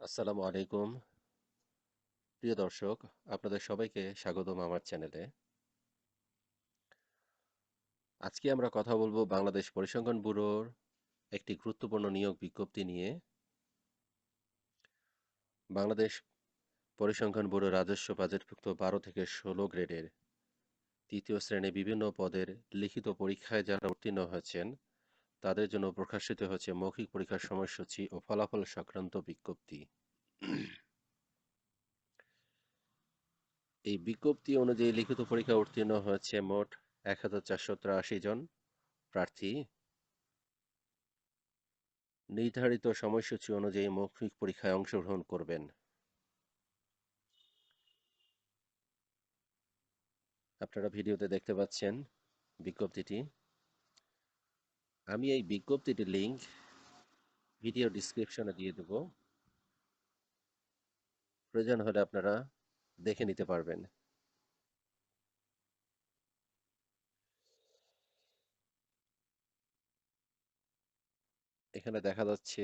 আসসালামু আলাইকুম। প্রিয় দর্শক, আপনাদের সবাইকে স্বাগতম আমার চ্যানেলে। আজকে আমরা কথা বলব বাংলাদেশ পরিসংখ্যান ব্যুরোর একটি গুরুত্বপূর্ণ নিয়োগ বিজ্ঞপ্তি নিয়ে। বাংলাদেশ পরিসংখ্যান ব্যুরো রাজস্ব বাজেটভুক্ত বারো থেকে ষোলো গ্রেডের তৃতীয় শ্রেণি বিভিন্ন পদের লিখিত পরীক্ষায় যারা উত্তীর্ণ হয়েছেন তাদের জন্য প্রকাশিত হচ্ছে মৌখিক পরীক্ষার সময়সূচি ও ফলাফল সংক্রান্ত বিজ্ঞপ্তি। এই বিজ্ঞপ্তি অনুযায়ী লিখিত পরীক্ষা উত্তীর্ণ হয়েছে মোট এক হাজার চারশো তিরাশি জন প্রার্থী। নির্ধারিত সময়সূচি অনুযায়ী মৌখিক পরীক্ষায় অংশগ্রহণ করবেন। আপনারা ভিডিওতে দেখতে পাচ্ছেন বিজ্ঞপ্তিটি। আমি এই বিজ্ঞপ্তিটির লিঙ্ক ভিডিও ডিসক্রিপশনে দিয়ে দেব। প্রয়োজন হলে আপনারা দেখে নিতে পারবেন। এখানে দেখা যাচ্ছে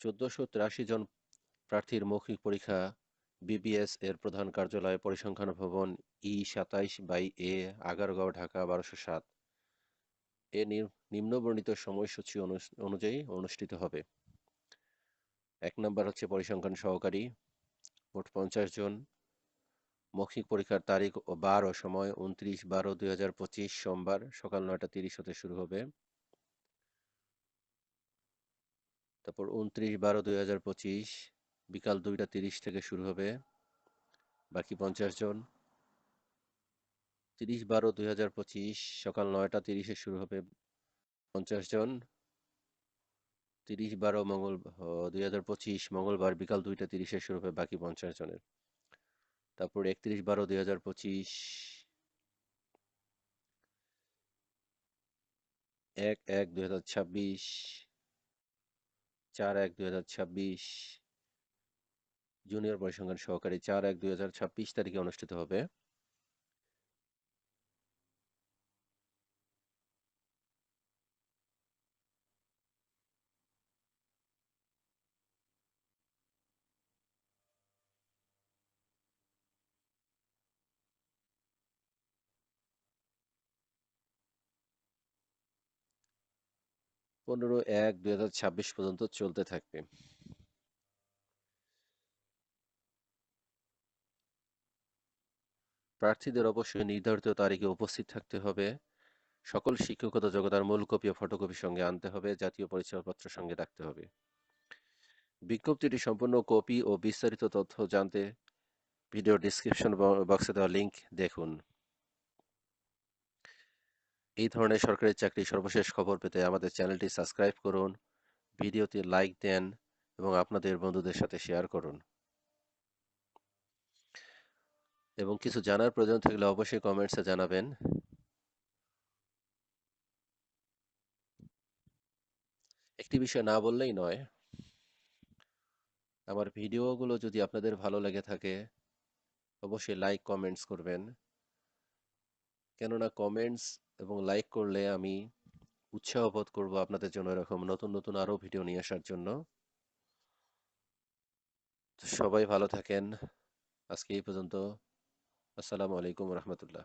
চোদ্দশো তিরাশি জন প্রার্থীর মৌখিক পরীক্ষা বিবিএস এর প্রধান কার্যালয় পরিসংখ্যান ভবন ই সাতাইশ বাই এ আগারগাঁও, ঢাকা, বারোশো সাত। এ নিম্নবর্ণিত সময়সূচি অনুযায়ী অনুষ্ঠিত হবে। এক নম্বর হচ্ছে পরিসংখ্যান সহকারী, মোট পঞ্চাশ জন। মৌখিক পরীক্ষার তারিখ ও বার ও সময় উনত্রিশ বারো দুই হাজার পঁচিশ, সোমবার সকাল নয়টা তিরিশ হতে শুরু হবে। তারপর উনত্রিশ বারো দুই হাজার পঁচিশ, বিকাল দুইটা তিরিশ থেকে শুরু হবে। বাকি পঞ্চাশ জন। তিরিশ বারো দুই হাজার পঁচিশ, সকাল নয়টা তিরিশে শুরু হবে পঞ্চাশ জন। তিরিশ বারো মঙ্গল দুই হাজার পঁচিশ, মঙ্গলবার বিকাল দুইটা তিরিশে শুরু হবে বাকি পঞ্চাশ জনের। তারপর একত্রিশ বারো দুই হাজার পঁচিশ, এক এক দুই হাজার ছাব্বিশ, চার এক দুই হাজার ছাব্বিশ জুনিয়র পরিসংখ্যান সহকারী চার এক দুই হাজার ছাব্বিশ তারিখে অনুষ্ঠিত হবে। পনেরো এক দুই পর্যন্ত চলতে থাকবে। প্রার্থীদের অবশ্যই নির্ধারিত তারিখে উপস্থিত থাকতে হবে। সকল শিক্ষকতা যোগ্যতার মূল কপি ও ফটোকপি সঙ্গে আনতে হবে, জাতীয় পরিচয়পত্র সঙ্গে রাখতে হবে। বিজ্ঞপ্তিটি সম্পূর্ণ কপি ও বিস্তারিত তথ্য জানতে ভিডিও ডিসক্রিপশন বক্সে দেওয়া লিঙ্ক দেখুন। এই ধরনের সরকারি চাকরি সর্বশেষ খবর পেতে আমাদের চ্যানেলটি সাবস্ক্রাইব করুন, ভিডিওতে লাইক দেন এবং আপনাদের বন্ধুদের সাথে শেয়ার করুন। এবং কিছু জানার প্রয়োজন থাকলে অবশ্যই কমেন্টসে জানাবেন। একটি বিষয় না বললেই নয়, আমার ভিডিওগুলো যদি আপনাদের ভালো লেগে থাকে, অবশ্যই লাইক কমেন্টস করবেন। কেননা কমেন্টস এবং লাইক করলে আমি উৎসাহ বোধ করব আপনাদের জন্য এরকম নতুন নতুন আরও ভিডিও নিয়ে আসার জন্য। সবাই ভালো থাকেন। আজকে এই পর্যন্ত। আসসালামু আলাইকুম রহমতুল্লাহ।